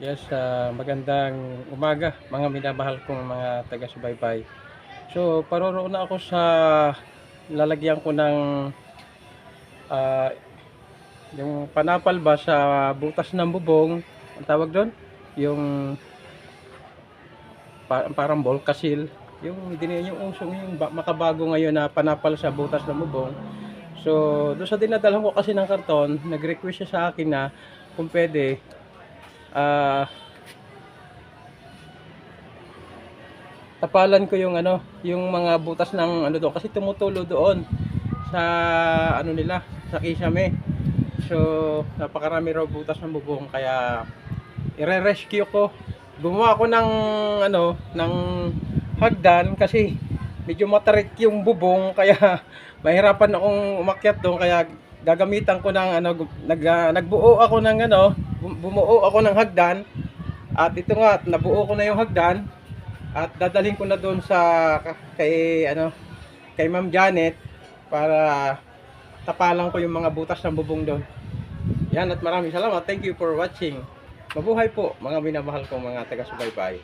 Yes, ah, magandang umaga mga minamahal kong mga taga-subaybay. So, paroroon na ako sa lalagyan ko ng ah, yung panapal ba sa butas ng bubong, ang tawag doon? Yung pa- parang volcasil. Yung din yung usong yung ba- makabago ngayon na panapal sa butas ng bubong. So, doon sa dinadalhan ko kasi ng karton, nag-request siya sa akin na kung pwede ah tapalan ko yung ano, yung mga butas ng ano doon kasi tumutulo doon sa ano nila, sa kisame. So, napakarami raw butas ng bubong kaya ire-rescue ko. Gumawa ako ng ano, ng hagdan kasi medyo matarik yung bubong kaya mahirapan akong umakyat doon kaya gagamitan ko ng ano nag, ah, nagbuo ako ng ano bum- bumuo ako ng hagdan at ito nga nabuo ko na yung hagdan at dadalhin ko na doon sa ka- kay ano kay Ma'am Janet para tapalan ko yung mga butas ng bubong doon. Yan at maraming salamat. Thank you for watching. Mabuhay po mga minamahal kong mga taga-subaybay.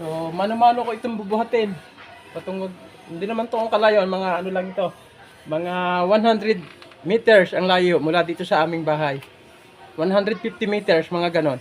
So, mano-mano ko itong bubuhatin. Patungod, hindi naman to ang kalayo, mga ano lang ito. Mga 100 meters ang layo mula dito sa aming bahay. 150 meters, mga ganon.